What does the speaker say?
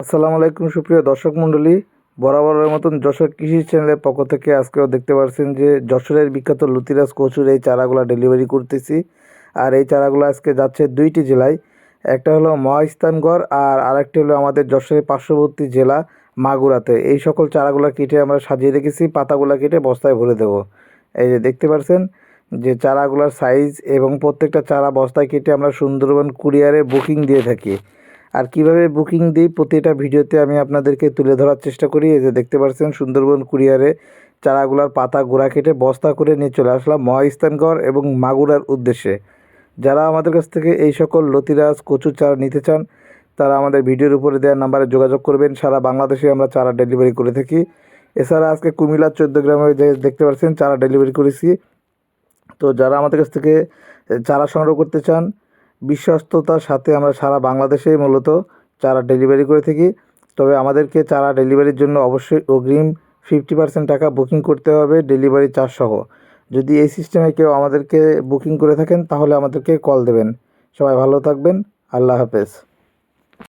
আসসালামু আলাইকুম সুপ্রিয় দর্শক মণ্ডলী। বরাবরের মতন যশোর কৃষি চ্যানেলের পক্ষ থেকে আজকেও দেখতে পাচ্ছেন যে যশোরের বিখ্যাত লতিরাজ কচুর এই চারাগুলা ডেলিভারি করতেছি। আর এই চারাগুলো আজকে যাচ্ছে দুইটি জেলায়। একটা হলো মহাস্থানগড় আর আরেকটি হলো আমাদের যশোরের পার্শ্ববর্তী জেলা মাগুরাতে। এই সকল চারাগুলো কেটে আমরা সাজিয়ে রেখেছি, পাতাগুলো কেটে বস্তায় ভরে দেবো। এই যে দেখতে পাচ্ছেন যে চারাগুলোর সাইজ এবং প্রত্যেকটা চারা বস্তায় কেটে আমরা সুন্দরবন কুরিয়ারে বুকিং দিয়ে থাকি। আর কীভাবে বুকিং দিই প্রতিটা ভিডিওতে আমি আপনাদেরকে তুলে ধরার চেষ্টা করি। এই যে দেখতে পাচ্ছেন সুন্দরবন কুরিয়ারে চারাগুলার পাতা গোড়া কেটে বস্তা করে নিয়ে চলে আসলাম মহাস্থানগড় এবং মাগুরার উদ্দেশ্যে। যারা আমাদের কাছ থেকে এই সকল লতিরাজ কচুর চারা নিতে চান, তারা আমাদের ভিডিওর উপরে দেওয়ার নাম্বারে যোগাযোগ করবেন। সারা বাংলাদেশে আমরা চারা ডেলিভারি করে থাকি। এছাড়া আজকে কুমিল্লার চোদ্দ গ্রামে দেখতে পাচ্ছেন, চারা ডেলিভারি করেছি। তো যারা আমাদের কাছ থেকে চারা সংগ্রহ করতে চান বিশ্বস্ততার সাথে আমরা সারা বাংলাদেশেই মূলত চারা ডেলিভারি করে থাকি। তবে আমাদেরকে চারা ডেলিভারির জন্য অবশ্যই অগ্রিম ফিফটি পার্সেন্ট টাকা বুকিং করতে হবে ডেলিভারি চার্জ সহ যদি এই সিস্টেমে কেউ আমাদেরকে বুকিং করে থাকেন, তাহলে আমাদেরকে কল দেবেন। সবাই ভালো থাকবেন। আল্লাহ হাফেজ।